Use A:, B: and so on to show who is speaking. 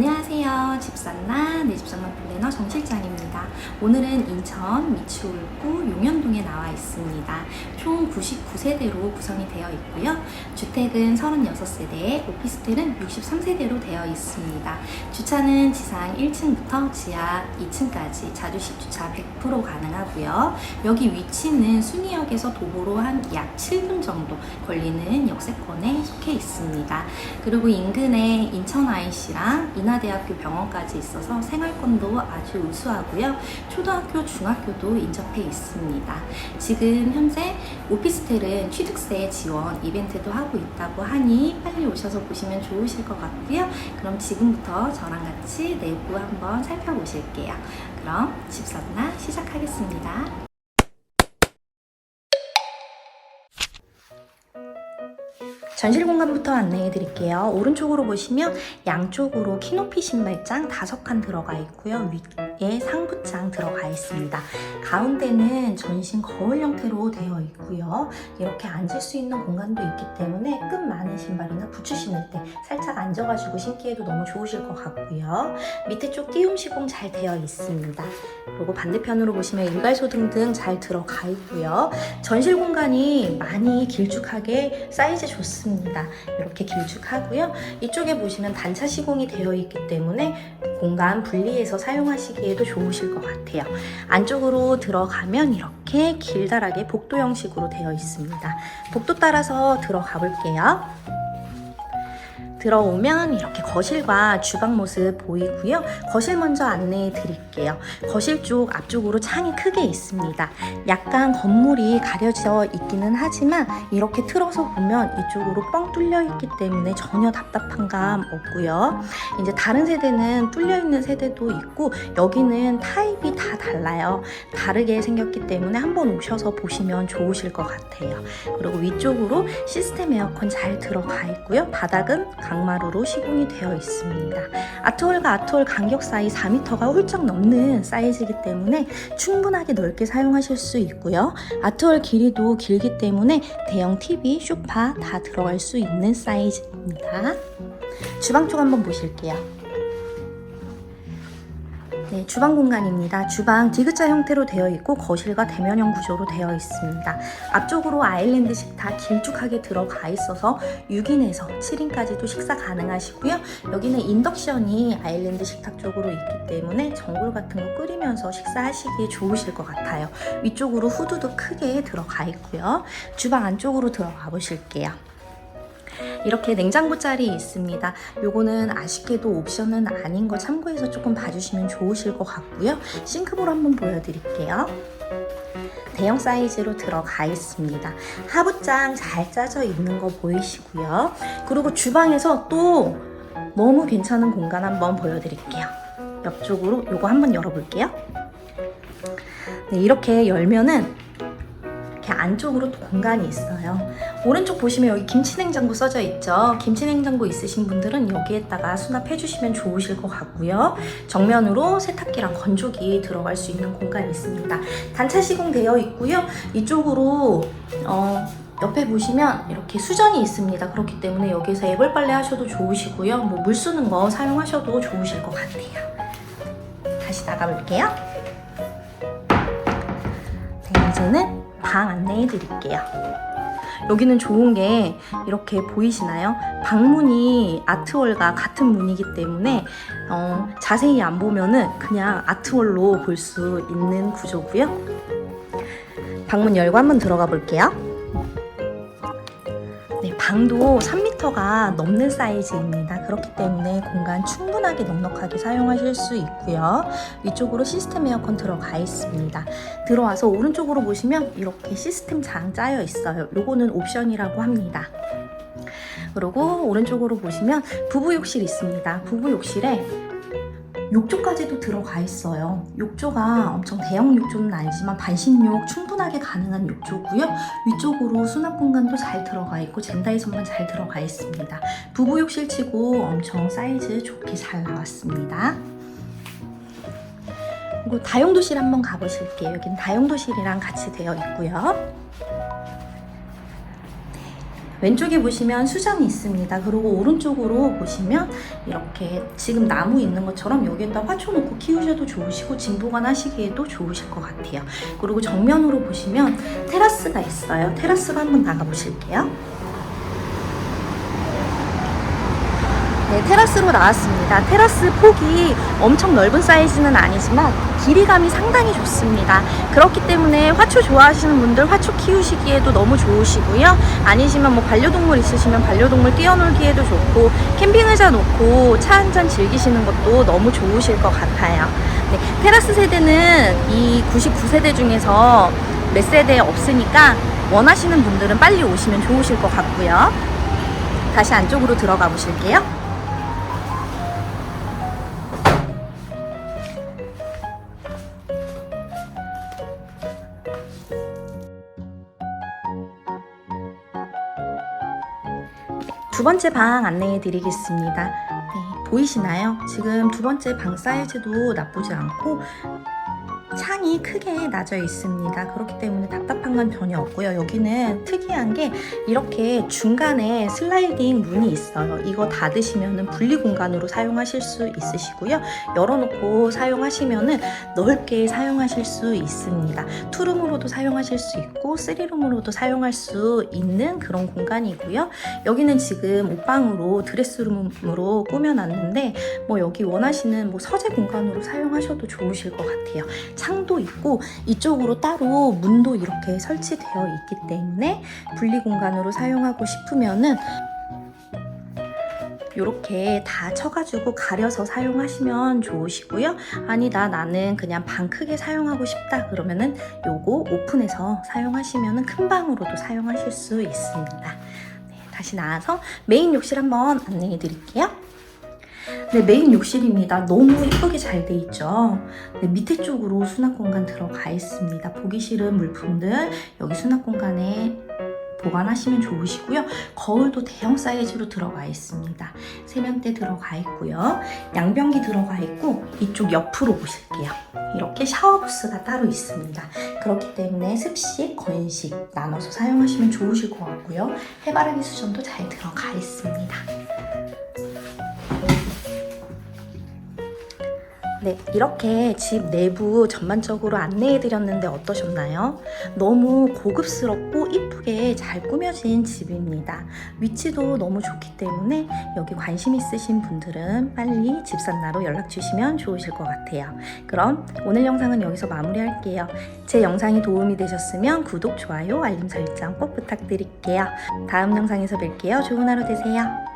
A: 안녕하세요. 집산나 내 집산나 플래너 정 실장입니다. 오늘은 인천 미추홀구 용현동에 나와 있습니다. 총 99세대로 구성이 되어 있고요. 주택은 36세대, 오피스텔은 63세대로 되어 있습니다. 주차는 지상 1층부터 지하 2층까지 자주식 주차 100% 가능하고요. 여기 위치는 순이역에서 도보로 한 약 7분 정도 걸리는 역세권에 속해 있습니다. 그리고 인근에 인천 IC랑 인하대학교 병원까지 있어서 생활권도 아주 우수하고요. 초등학교, 중학교도 인접해 있습니다. 지금 현재 오피스텔은 취득세 지원 이벤트도 하고 있다고 하니 빨리 오셔서 보시면 좋으실 것 같고요. 그럼 지금부터 저랑 같이 내부 한번 살펴보실게요. 그럼 집사나 시작하겠습니다. 전실 공간부터 안내해 드릴게요. 오른쪽으로 보시면 양쪽으로 키높이 신발장 다섯 칸 들어가 있고요. 위에 상부장 들어가 있습니다. 가운데는 전신 거울 형태로 되어 있고요. 이렇게 앉을 수 있는 공간도 있기 때문에 끈 많은 신발이나 부츠 신을 때 살짝 앉아가지고 신기에도 너무 좋으실 것 같고요. 밑에 쪽 띄움 시공 잘 되어 있습니다. 그리고 반대편으로 보시면 일괄소 등 등 잘 들어가 있고요. 전실 공간이 많이 길쭉하게 사이즈 좋습니다. 이렇게 길쭉하고요. 이쪽에 보시면 단차 시공이 되어 있기 때문에 공간 분리해서 사용하시기에도 좋으실 것 같아요. 안쪽으로 들어가면 이렇게 길다랗게 복도 형식으로 되어 있습니다. 복도 따라서 들어가 볼게요. 들어오면 이렇게 거실과 주방 모습 보이고요. 거실 먼저 안내해 드릴게요. 거실 쪽 앞쪽으로 창이 크게 있습니다. 약간 건물이 가려져 있기는 하지만 이렇게 틀어서 보면 이쪽으로 뻥 뚫려 있기 때문에 전혀 답답한 감 없고요. 이제 다른 세대는 뚫려 있는 세대도 있고 여기는 타입이 다 달라요. 다르게 생겼기 때문에 한번 오셔서 보시면 좋으실 것 같아요. 그리고 위쪽으로 시스템 에어컨 잘 들어가 있고요. 바닥은 강 마루로 시공이 되어 있습니다. 아트홀과 아트홀 간격 사이 4m가 훌쩍 넘는 사이즈이기 때문에 충분하게 넓게 사용하실 수 있고요. 아트홀 길이도 길기 때문에 대형 TV, 쇼파 다 들어갈 수 있는 사이즈입니다. 주방 쪽 한번 보실게요. 네, 주방 공간입니다. 주방 디귿자 형태로 되어 있고 거실과 대면형 구조로 되어 있습니다. 앞쪽으로 아일랜드 식탁 길쭉하게 들어가 있어서 6인에서 7인까지도 식사 가능하시고요. 여기는 인덕션이 아일랜드 식탁 쪽으로 있기 때문에 전골 같은 거 끓이면서 식사하시기에 좋으실 것 같아요. 위쪽으로 후드도 크게 들어가 있고요. 주방 안쪽으로 들어가 보실게요. 이렇게 냉장고 짤이 있습니다. 요거는 아쉽게도 옵션은 아닌 거 참고해서 조금 봐주시면 좋으실 것 같고요. 싱크볼 한번 보여드릴게요. 대형 사이즈로 들어가 있습니다. 하부장 잘 짜져 있는 거 보이시고요. 그리고 주방에서 또 너무 괜찮은 공간 한번 보여드릴게요. 옆쪽으로 요거 한번 열어볼게요. 네, 이렇게 열면은 이렇게 안쪽으로 또 공간이 있어요. 오른쪽 보시면 여기 김치냉장고 써져 있죠. 김치냉장고 있으신 분들은 여기에다가 수납해 주시면 좋으실 것 같고요. 정면으로 세탁기랑 건조기 들어갈 수 있는 공간이 있습니다. 단차 시공되어 있고요. 이쪽으로 어, 옆에 보시면 이렇게 수전이 있습니다. 그렇기 때문에 여기서 애벌 빨래 하셔도 좋으시고요. 뭐 물 쓰는 거 사용하셔도 좋으실 것 같아요. 다시 나가볼게요. 네, 이제는 방 안내해 드릴게요. 여기는 좋은 게 이렇게 보이시나요? 방문이 아트월과 같은 문이기 때문에 어, 자세히 안 보면은 그냥 아트월로 볼 수 있는 구조고요. 방문 열고 한번 들어가 볼게요. 네, 방도 3m가 넘는 사이즈입니다. 그렇기 때문에 공간 충분하게 넉넉하게 사용하실 수 있고요. 위쪽으로 시스템 에어컨 들어가 있습니다. 들어와서 오른쪽으로 보시면 이렇게 시스템 장 짜여 있어요. 요거는 옵션이라고 합니다. 그리고 오른쪽으로 보시면 부부 욕실 있습니다. 부부 욕실에 욕조까지도 들어가 있어요. 욕조가 엄청 대형 욕조는 아니지만 반신욕 충분하게 가능한 욕조고요. 위쪽으로 수납 공간도 잘 들어가 있고 젠다이선만 잘 들어가 있습니다. 부부 욕실 치고 엄청 사이즈 좋게 잘 나왔습니다. 그리고 다용도실 한번 가보실게요. 여기는 다용도실이랑 같이 되어 있고요. 네, 왼쪽에 보시면 수전이 있습니다. 그리고 오른쪽으로 보시면 이렇게 지금 나무 있는 것처럼 여기에다 화초 놓고 키우셔도 좋으시고 진보관 하시기에도 좋으실 것 같아요. 그리고 정면으로 보시면 테라스가 있어요. 테라스로 한번 나가 보실게요. 네, 테라스로 나왔습니다. 테라스 폭이 엄청 넓은 사이즈는 아니지만 길이감이 상당히 좋습니다. 그렇기 때문에 화초 좋아하시는 분들 화초 키우시기에도 너무 좋으시고요. 아니시면 뭐 반려동물 있으시면 반려동물 띄워놀기에도 좋고 캠핑 의자 놓고 차 한 잔 즐기시는 것도 너무 좋으실 것 같아요. 네, 테라스 세대는 이 99세대 중에서 몇 세대 없으니까 원하시는 분들은 빨리 오시면 좋으실 것 같고요. 다시 안쪽으로 들어가 보실게요. 두 번째 방 안내해 드리겠습니다. 네, 보이시나요? 지금 두 번째 방 사이즈도 나쁘지 않고 창이 크게 나져 있습니다. 그렇기 때문에 답답 한건 전혀 없고요. 여기는 특이한 게 이렇게 중간에 슬라이딩 문이 있어요. 이거 닫으시면 분리 공간으로 사용하실 수 있으시고요. 열어놓고 사용하시면 넓게 사용하실 수 있습니다. 투룸으로도 사용하실 수 있고 쓰리룸으로도 사용할 수 있는 그런 공간이고요. 여기는 지금 옷방으로 드레스룸으로 꾸며놨는데 뭐 여기 원하시는 뭐 서재 공간으로 사용하셔도 좋으실 것 같아요. 창도 있고 이쪽으로 따로 문도 이렇게 설치되어 있기 때문에 분리 공간으로 사용하고 싶으면은 이렇게 다 쳐가지고 가려서 사용하시면 좋으시고요. 아니다 나는 그냥 방 크게 사용하고 싶다 그러면은 요거 오픈해서 사용하시면은 큰 방으로도 사용하실 수 있습니다. 네, 다시 나와서 메인 욕실 한번 안내해 드릴게요. 네, 메인 욕실입니다. 너무 예쁘게 잘 돼 있죠. 네, 밑에 쪽으로 수납 공간 들어가 있습니다. 보기 싫은 물품들 여기 수납 공간에 보관하시면 좋으시고요. 거울도 대형 사이즈로 들어가 있습니다. 세면대 들어가 있고요. 양변기 들어가 있고 이쪽 옆으로 보실게요. 이렇게 샤워부스가 따로 있습니다. 그렇기 때문에 습식, 건식 나눠서 사용하시면 좋으실 것 같고요. 해바라기 수전도 잘 들어가 있습니다. 네, 이렇게 집 내부 전반적으로 안내해 드렸는데 어떠셨나요? 너무 고급스럽고 이쁘게 잘 꾸며진 집입니다. 위치도 너무 좋기 때문에 여기 관심 있으신 분들은 빨리 집산나로 연락 주시면 좋으실 것 같아요. 그럼 오늘 영상은 여기서 마무리할게요. 제 영상이 도움이 되셨으면 구독, 좋아요, 알림 설정 꼭 부탁드릴게요. 다음 영상에서 뵐게요. 좋은 하루 되세요.